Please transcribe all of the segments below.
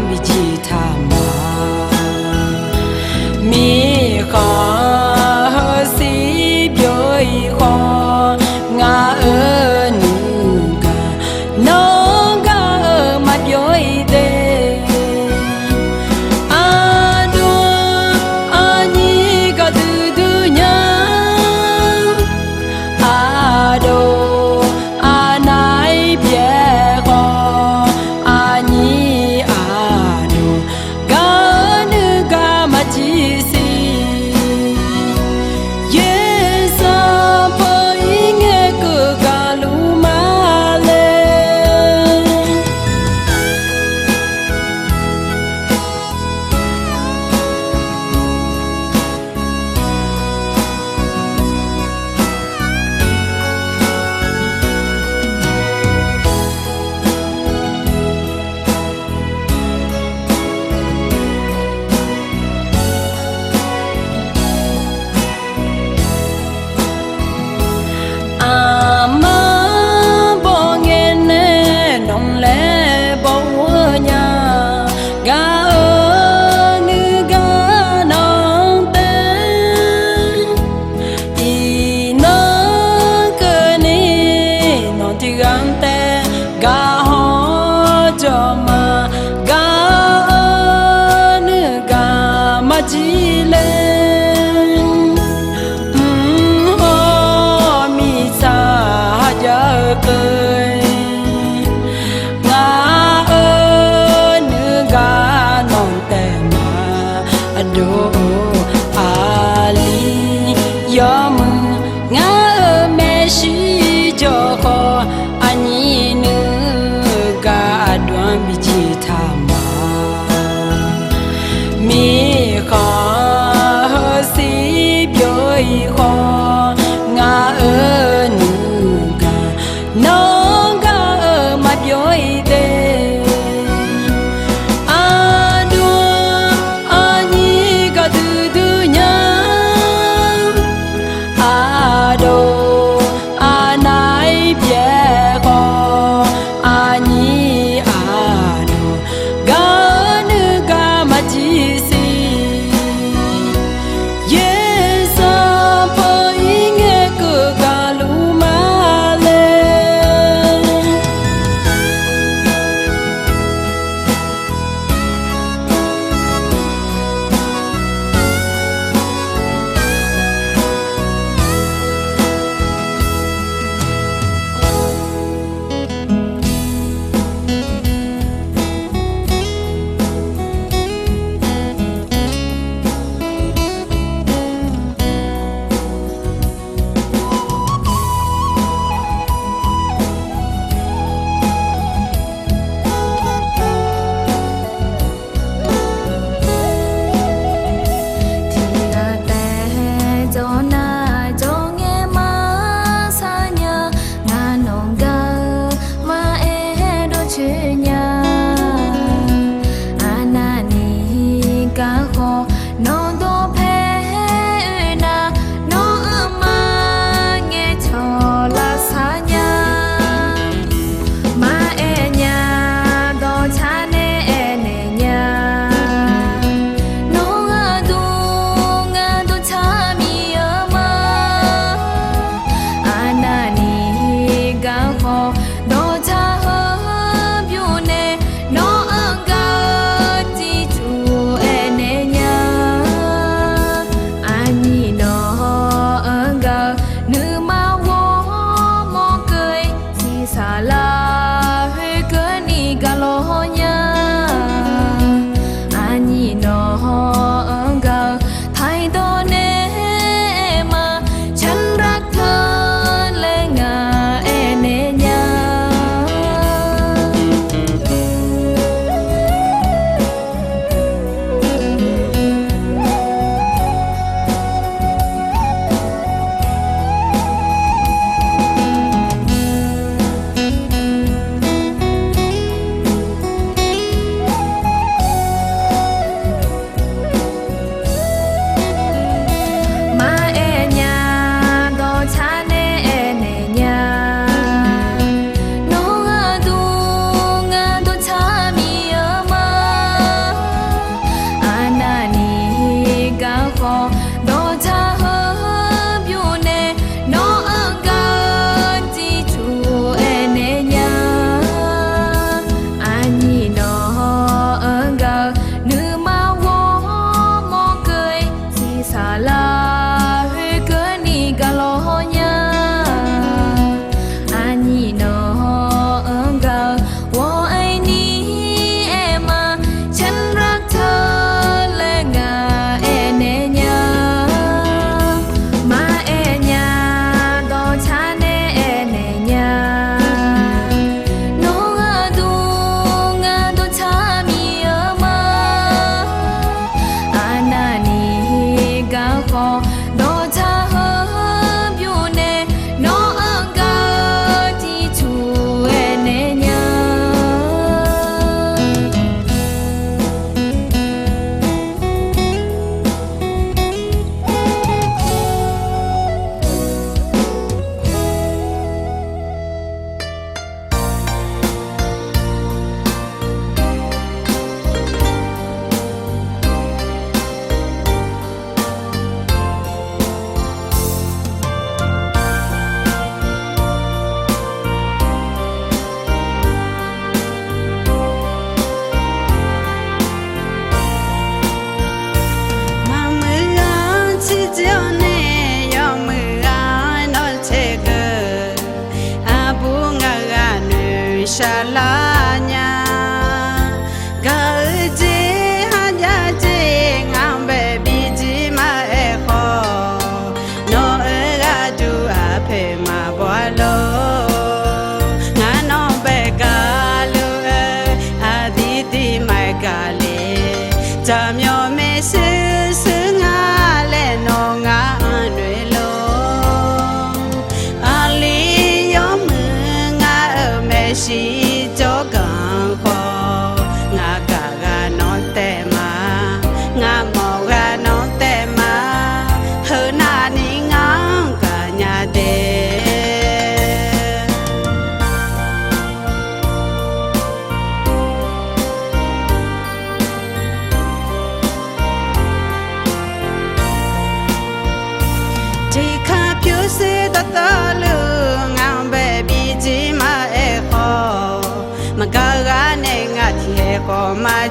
победить.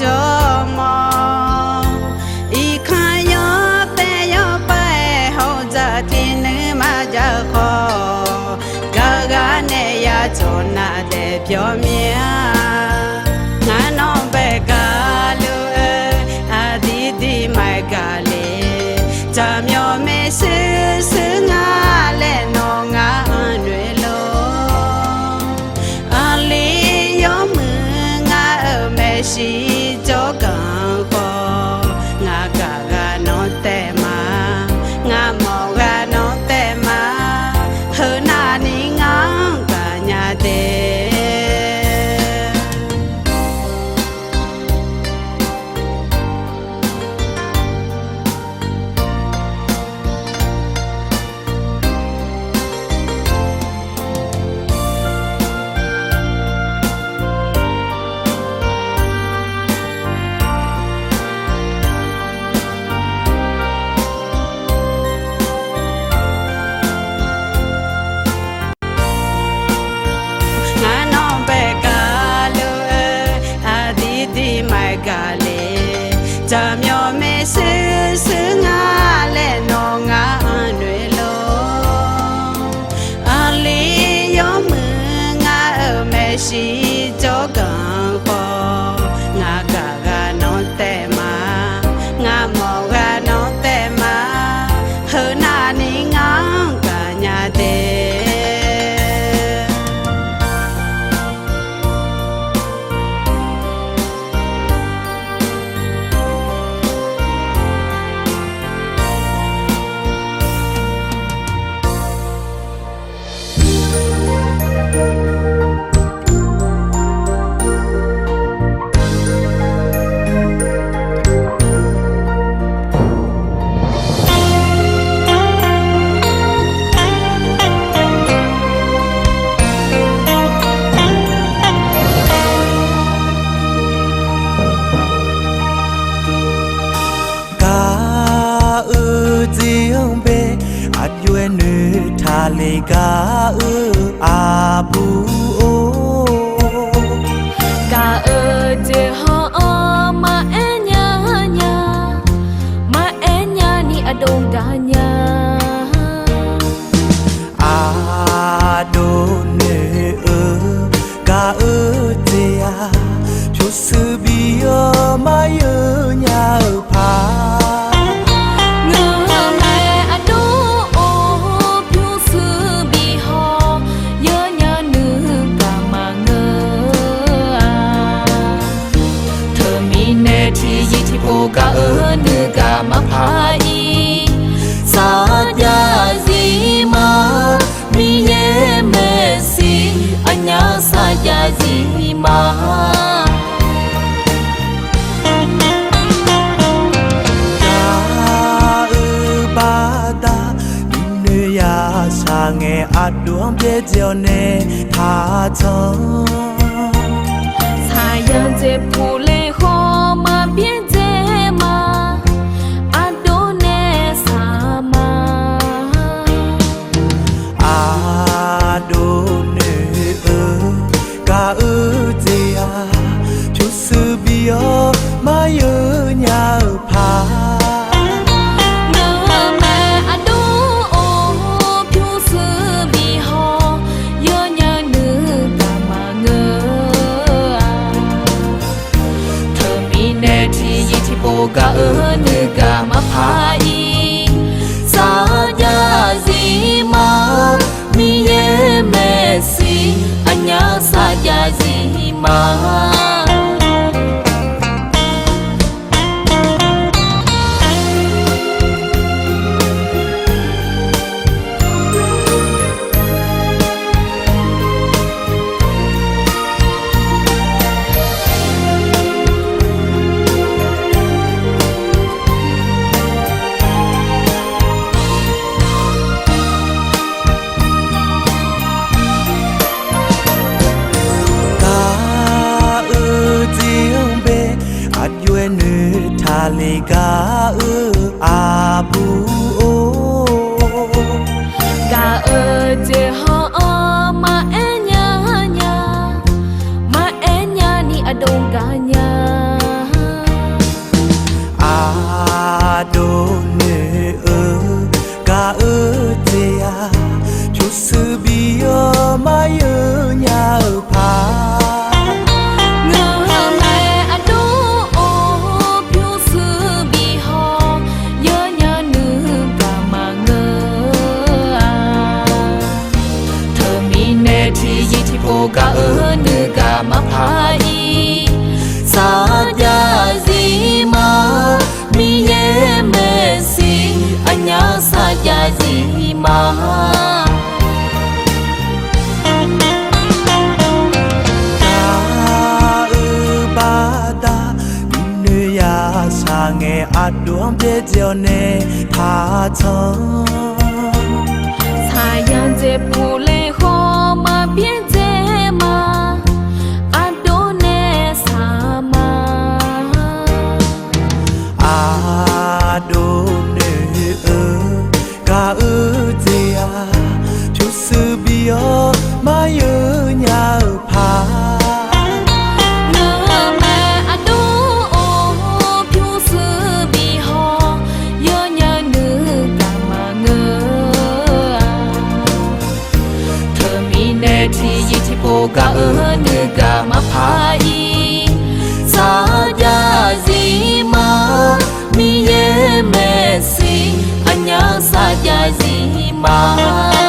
ကျော်နာတဲ့ပြောမြ กาเอ้ 啊。 ယ်အတွန်ပြကြောနေထားချောစာ Ah.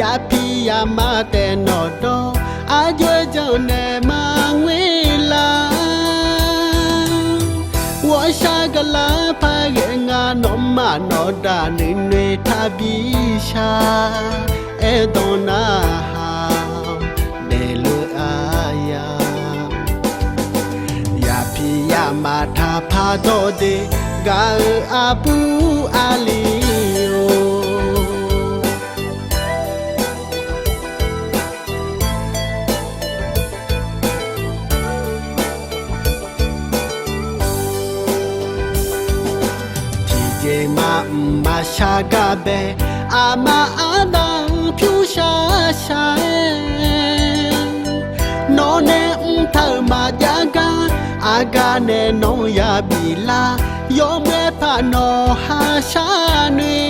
ယာပီယာမတဲ့နော်တော့အာကျွဲကြောင့်နဲ့မငွေလာဝါရှာကလာဖာရဲ့ငါနော်မနော်တာနေနေထပြီးရှာအဲ့တော့နာဟာနေလူအာယာယာပီယာမတာဖာတော့တဲ့ဂါအပူအာလီယို ရှာကပဲအမအဒံဖြူရှာရှာနောနေထမကြကန်အာကနဲ့နောရပြီလားယောမဲဖာနောဟာရှာနွေ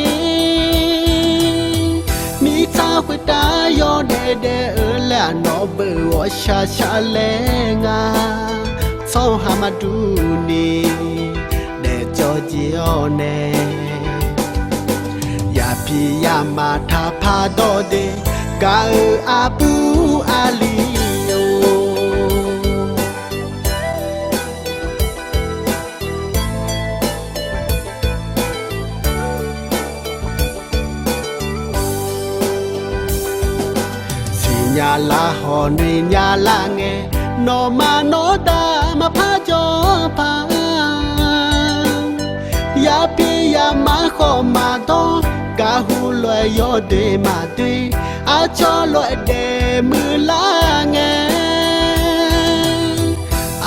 မိသားဝတ္တယောတဲ့တဲ့လာနောဘေဝရှာရှာလဲငါဆောင်းဟာမတူနေတဲ့ကြောကြယောနေရ ပြီရမှာထားဖာတော့တဲ့ကာအပူအလီယိုစီညာလာဟော်နေညာလာငယ်နော်မနော်တာမဖာ ရော့တွေမတွေ့အချောလွယ်တယ်မူလာငယ်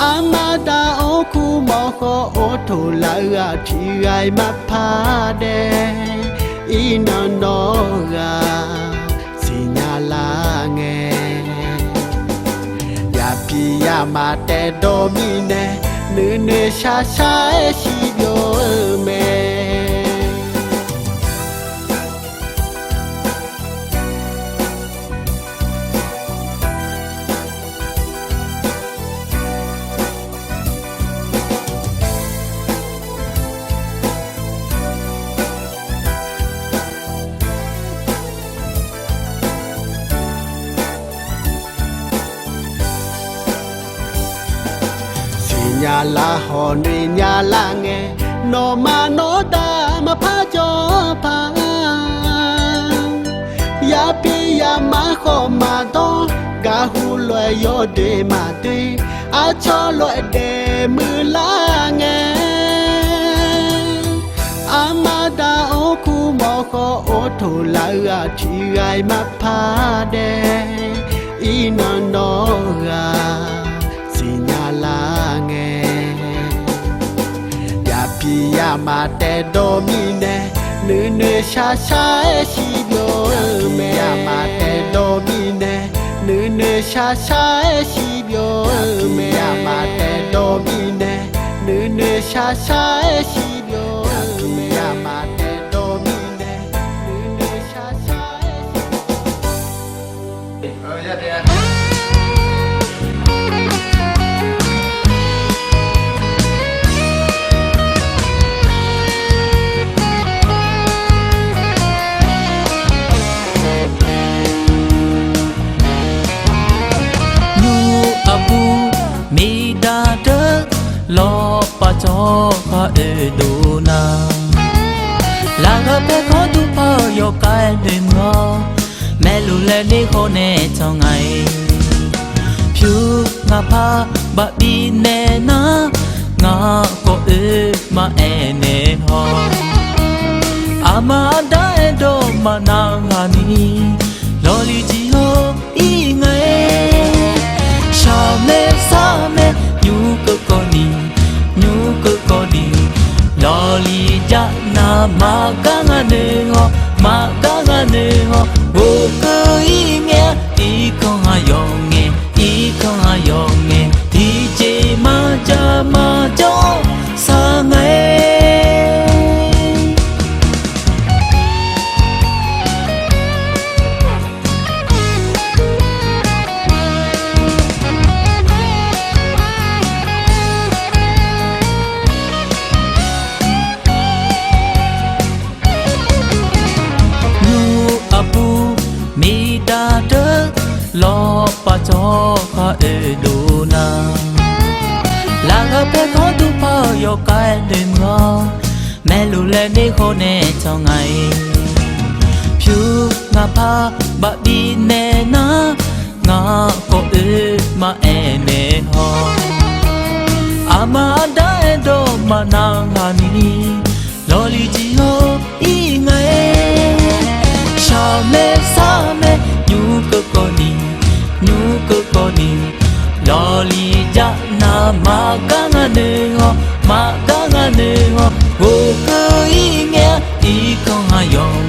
အမတာအိုခုမောခေါ်အိုထိုလာရထီရိုင်မဖာတဲ့ဤနော်နော်ကစီညာလာငယ်ရပြီရမှာတဲ့တော်မီနဲ့နွေနွေရှာရှာရှိပြောမယ် ညာလာဟောနေညာလာငယ်နော်မနောတာမဖာကြောဖာရပြေရမခေါ်မာတော့ဂါဟုလွယ်ရော့တွေမတွေအချောလွယ်တယ်မူလာငယ်အမတာအိုခုမောခေါ်အိုထိုလာရချီအိုင်မဖာတဲ့ဤနန္နောက မတဲ့တော်မီနဲ့နွေနွေရှာရှာရှိပြောမယ်ရမတဲ့တော်မီနဲ့နွေနွေရှာရှာရှိပြောမယ်ရမတဲ့တော်မီနဲ့နွေနွေရှာရှာရှိ ခေါ်နေချောင်းငိုင်ဖြူငါဖာဘဘီနေနာငါကိုအေမအဲနေဟောအမဒါတော့မနာငါနီလော်လီဂျီဟိုဤငယ်ရှောင်းမဲစာမဲညူကကိုနီညူကကိုနီလော်လီဂျာနာမက ငါနေဟောမကငါနေဟောဘိုကိုဤငယ်ဤခေါင်ဟာယောငယ်ဤခေါင်ဟာယော ခအေဒိုနာလာကပဲခေါ်သူပေါ်ယောကဲတင်ငေါမဲလူလဲနေခေါ်နေချောင်းငိုင်ဖြူငါဖာဘဘီနေနာငါကိုအေမအဲနေဟောအမဒါတော့မနာငါနီလော်လီဂျီဟိုဤငယ်ရှောင်းမဲ လော်လီဂျာနာမကငါနေဟောမကငါနေဟောဘိုကိုဤငယ်ဤခေါင်ဟာယော